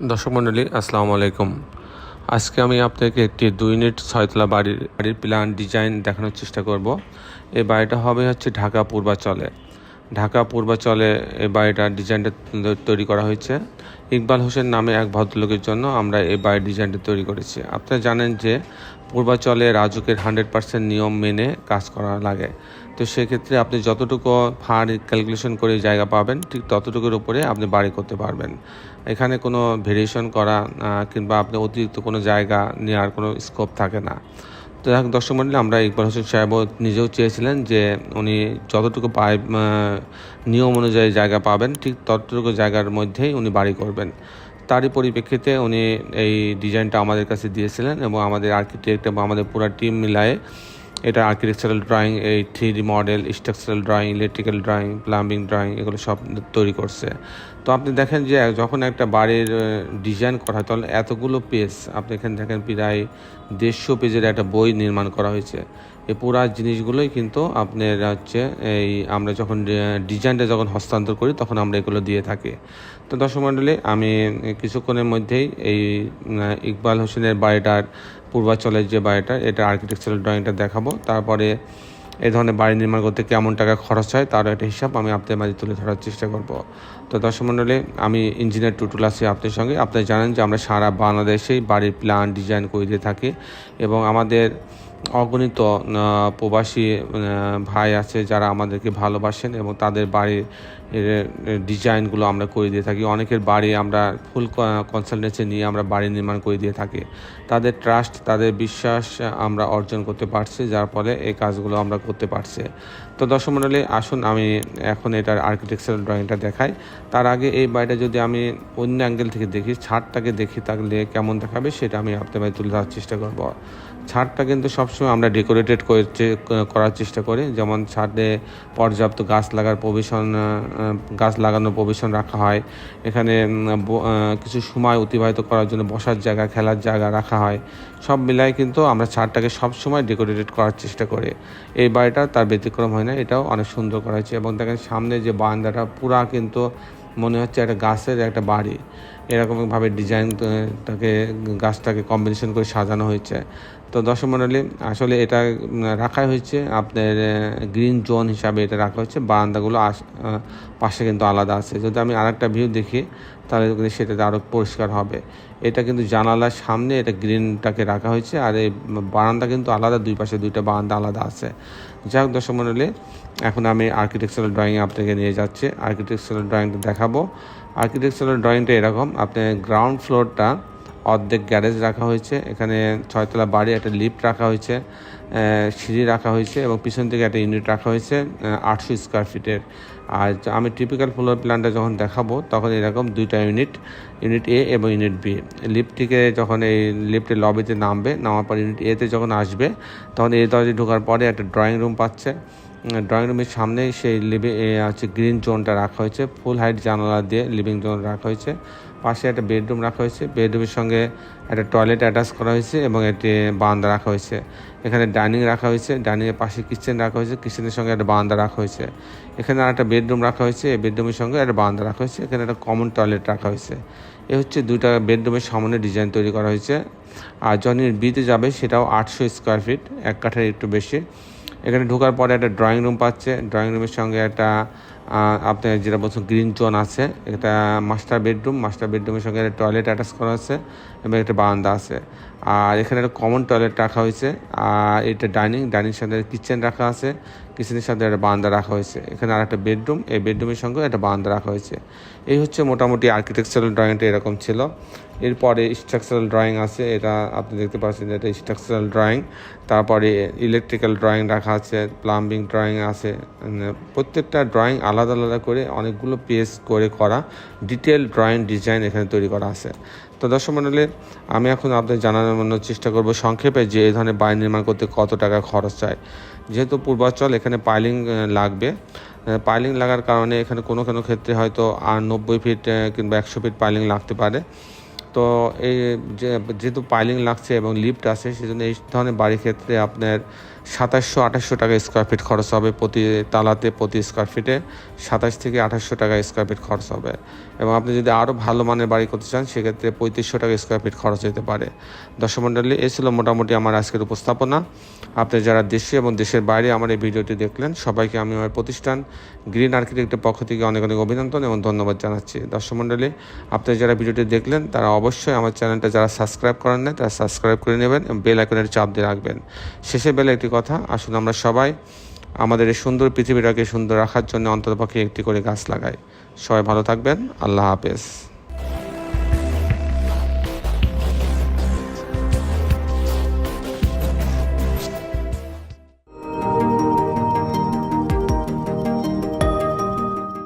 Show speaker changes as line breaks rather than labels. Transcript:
দর্শক মণ্ডলী, আসসালামু আলাইকুম। আজকে আমি আপনাকে একটি দুই ইউনিট ছয়তলা বাড়ির বাড়ির প্ল্যান ডিজাইন দেখানোর চেষ্টা করব। এই বাড়িটা হবে হচ্ছে ঢাকা পূর্বাচলে। ঢাকা পূর্বাচলে এই বাড়িটার ডিজাইনটা তৈরি করা হয়েছে। ইকবাল হোসেন নামে এক ভদ্রলোকের জন্য আমরা এই বাড়ির ডিজাইনটা তৈরি করেছি। আপনারা জানেন যে পূর্বাচলে রাজুকের হান্ড্রেড পার্সেন্ট নিয়ম মেনে কাজ করা লাগে। তো সেক্ষেত্রে আপনি যতটুকু ফাঁড় ক্যালকুলেশন করে জায়গা পাবেন, ঠিক ততটুকুর উপরে আপনি বাড়ি করতে পারবেন। এখানে কোনো ভেরিয়েশন করা কিংবা আপনি অতিরিক্ত কোনো জায়গা নেওয়ার কোনো স্কোপ থাকে না। তো যাই হোক দর্শক মন্ডলী, আমরা ইকবাল হোসেন সাহেবও নিজেও চেয়েছিলেন যে উনি যতটুকু পায় নিয়ম অনুযায়ী জায়গা পাবেন, ঠিক ততটুকু জায়গার মধ্যেই উনি বাড়ি করবেন। তারই পরিপ্রেক্ষিতে উনি এই ডিজাইনটা আমাদের কাছে দিয়েছিলেন এবং আমাদের আর্কিটেক্ট এবং আমাদের পুরো টিম মিলায়ে এটা আর্কিটেকচারাল ড্রয়িং এই three D model structural drawing electrical drawing plumbing drawing এগুলো সব তৈরি করছে। তো আপনি দেখেন যে যখন একটা বাড়ির ডিজাইন করা হয়, তাহলে এতগুলো পেজ আপনি এখানে দেখেন প্রায় দেড়শো পেজের একটা বই নির্মাণ করা হয়েছে। এই পুরা জিনিসগুলোই কিন্তু আপনার হচ্ছে এই আমরা যখন ডিজাইনটা যখন হস্তান্তর করি, তখন আমরা এগুলো দিয়ে থাকি। তো দর্শক মণ্ডলী, আমি কিছুক্ষণের মধ্যেই এই ইকবাল হোসেনের বাড়িটার পূর্বাচলের যে বাড়িটা, এটা আর্কিটেকচারাল ড্রয়িংটা দেখাবো। তারপরে এই ধরনের বাড়ি নির্মাণ করতে কেমন টাকা খরচ হয়, তারও একটা হিসাব আমি আপনাদের মাঝে তুলে ধরার চেষ্টা করব। তো দর্শক মণ্ডলী, আমি ইঞ্জিনিয়ার টুটুল আছি আপনাদের সঙ্গে। আপনারা জানেন যে আমরা সারা বাংলাদেশেই বাড়ির প্ল্যান ডিজাইন করে দিয়ে থাকি এবং আমাদের অগণিত প্রবাসী ভাই আছে যারা আমাদেরকে ভালোবাসেন এবং তাদের বাড়ির ডিজাইনগুলো আমরা করে দিয়ে থাকি। অনেকের বাড়ি আমরা ফুল কনসালটেন্সি নিয়ে আমরা বাড়ি নির্মাণ করে দিয়ে থাকি। তাদের ট্রাস্ট, তাদের বিশ্বাস আমরা অর্জন করতে পারছি, যার ফলে এই কাজগুলো আমরা করতে পারছি। তো দর্শক মণ্ডলী আসুন আমি এখন এটার আর্কিটেকচারাল ড্রয়িংটা দেখাই। তার আগে এই বাড়িটা যদি আমি অন্য অ্যাঙ্গেল থেকে দেখি, ছাদটাকে দেখি, তাহলে কেমন দেখাবে সেটা আমি আপনাদের তুলে ধরার চেষ্টা করব। ছাদটা কিন্তু সবসময় আমরা ডেকোরেটেড করার চেষ্টা করি। যেমন ছাদে পর্যাপ্ত গাছ লাগার প্রভিশন গাছ লাগানোর প্রভিশন রাখা হয়। এখানে কিছু সময় অতিবাহিত করার জন্য বসার জায়গা, খেলার জায়গা রাখা হয়। সব মিলাই কিন্তু আমরা ছাদটাকে সবসময় ডেকোরেটেড করার চেষ্টা করি। এই বাড়িটা তার ব্যতিক্রম হয় না, এটাও অনেক সুন্দর করা হয়েছে। এবং দেখেন সামনে যে বারান্দাটা, পুরা কিন্তু মনে হচ্ছে একটা গাছের একটা বাড়ি। এরকমভাবে ডিজাইনটাকে গাছটাকে কম্বিনেশন করে সাজানো হয়েছে। তো দর্শক মণ্ডলী আসলে এটা রাখা হয়েছে। আপনার গ্রিন জোন হিসাবে এটা রাখা হয়েছে। বারান্দাগুলো আস- পাশে কিন্তু আলাদা আছে। যদি আমি আরেকটা ভিউ দেখি, তাহলে সেটাতে আরও পরিষ্কার হবে। এটা কিন্তু জানালার সামনে এটা গ্রিনটাকে রাখা হয়েছে। আর এই বারান্দা কিন্তু আলাদা, দুই পাশে দুইটা বারান্দা আলাদা আছে। যাই হোক দর্শক মণ্ডলী এখন আমি আর্কিটেকচারাল ড্রয়িং আপনাকে নিয়ে যাচ্ছি। আর্কিটেকচারাল ড্রয়িংটা দেখাবো। আর্কিটেকচারাল ড্রয়িংটা এরকম। আপনি গ্রাউন্ড ফ্লোরটা অর্ধেক গ্যারেজ রাখা হয়েছে। এখানে ছয়তলা বাড়ি, একটা লিফট রাখা হয়েছে সিঁড়ি রাখা হয়েছে এবং পিছন থেকে একটা ইউনিট রাখা হয়েছে আটশো স্কোয়ার ফিটের আর আমি টিপিক্যাল ফ্লোর প্ল্যানটা যখন দেখাবো, তখন এরকম দুইটা ইউনিট ইউনিট এ এবং ইউনিট বি লিফট থেকে যখন এই লিফটের লবিতে নামবে, নামার পর ইউনিট এতে যখন আসবে, তখন এই দরজে ঢোকার পরে একটা ড্রয়িং রুম পাচ্ছে। ড্রয়িং রুমের সামনেই সেই লিভিং হচ্ছে গ্রিন জোনটা রাখা হয়েছে। ফুল হাইট জানালা দিয়ে লিভিং জোন রাখা হয়েছে। পাশে একটা বেডরুম রাখা হয়েছে। বেডরুমের সঙ্গে একটা টয়লেট অ্যাটাচ করা হয়েছে এবং একটি বারান্দা রাখা হয়েছে। এখানে ডাইনিং রাখা হয়েছে ডাইনিংয়ের পাশে কিচেন রাখা হয়েছে কিচেনের সঙ্গে একটা বান্দা রাখা হয়েছে। এখানে আর একটা বেডরুম রাখা হয়েছে, এই বেডরুমের সঙ্গে একটা বান্দা রাখা হয়েছে, এখানে একটা কমন টয়লেট রাখা হয়েছে। এ হচ্ছে দুইটা বেডরুমের সামনে ডিজাইন তৈরি করা হয়েছে। আর জনের বিতে যাবে, সেটাও আটশো স্কোয়ার ফিট এক কাঠের একটু বেশি। এখানে ঢোকার পরে একটা ড্রয়িং রুম পাচ্ছে। ড্রয়িং রুমের সঙ্গে একটা আপনার যেটা বলছেন গ্রিন জোন আছে। এটা মাস্টার বেডরুম মাস্টার বেডরুমের সঙ্গে একটা টয়লেট অ্যাটাচ করা আছে এবং একটা বারান্দা আছে। আর এখানে একটা কমন টয়লেট রাখা হয়েছে। আর এটা ডাইনিং ডাইনিং সাথে কিচেন রাখা আছে। কিচেনের সাথে একটা বারান্দা রাখা হয়েছে। এখানে আর একটা বেডরুম এই বেডরুমের সঙ্গে একটা বারান্দা রাখা হয়েছে। এই হচ্ছে মোটামুটি আর্কিটেকচারাল ড্রয়িংটা এরকম ছিল। এরপরে স্ট্রাকচারাল ড্রয়িং আছে, এটা আপনি দেখতে পাচ্ছেন এটা স্ট্রাকচারাল ড্রয়িং তারপরে ইলেকট্রিক্যাল ড্রয়িং রাখা আছে প্লাম্বিং ড্রয়িং আছে প্রত্যেকটা ড্রয়িং আলাদা আলাদা করে অনেকগুলো পেজ করে করা ডিটেল ড্রয়িং ডিজাইন এখানে তৈরি করা আছে। তো দর্শক মণ্ডলী আমি এখন আপনাদের জানানোর জন্য চেষ্টা করব সংক্ষেপে যে এই ধরনের বাড়ি নির্মাণ করতে কত টাকা খরচ চায় যেহেতু পূর্বাচল এখানে পাইলিং লাগবে পাইলিং লাগার কারণে এখানে কোনো কোনো ক্ষেত্রে হয়তো আর নব্বই ফিট কিংবা একশো ফিট পাইলিং লাগতে পারে। তো এই যেহেতু পাইলিং লাগছে এবং লিফট আছে সেজন্য এই ধরনের বাড়ির ক্ষেত্রে আপনার সাতাশশো আঠাশশো টাকা স্কোয়ার ফিট খরচ হবে প্রতি তালাতে প্রতি স্কোয়ার ফিটে সাতাশ থেকে আঠাশশো টাকা স্কোয়ার ফিট খরচ হবে। এবং আপনি যদি আরও ভালো মানের বাড়ি করতে চান, সেক্ষেত্রে পঁয়ত্রিশশো টাকা স্কোয়ার ফিট খরচ হতে পারে। দর্শক এ ছিল মোটামুটি আমার আজকের উপস্থাপনা। আপনি যারা দেশে এবং দেশের বাইরে আমার এই ভিডিওটি দেখলেন, সবাইকে আমি আমার প্রতিষ্ঠান গ্রিন আর্কিটেক্টের পক্ষ থেকে অনেক অনেক অভিনন্দন এবং ধন্যবাদ জানাচ্ছি। দর্শক মণ্ডলী, আপনি যারা ভিডিওটি দেখলেন, তারা অবশ্যই আমার চ্যানেলটা যারা সাবস্ক্রাইব করেন না তারা সাবস্ক্রাইব করে নেবেন এবং বেল আইকনের চাপ দিয়ে রাখবেন। শেষে বেলে একটি কথা, আসুন আমরা সবাই আমাদের এই সুন্দর পৃথিবীটাকে সুন্দর রাখার জন্য অন্ততপক্ষে একটি করে গাছ লাগাই। সবাই ভালো থাকবেন, আল্লাহ হাফেজ।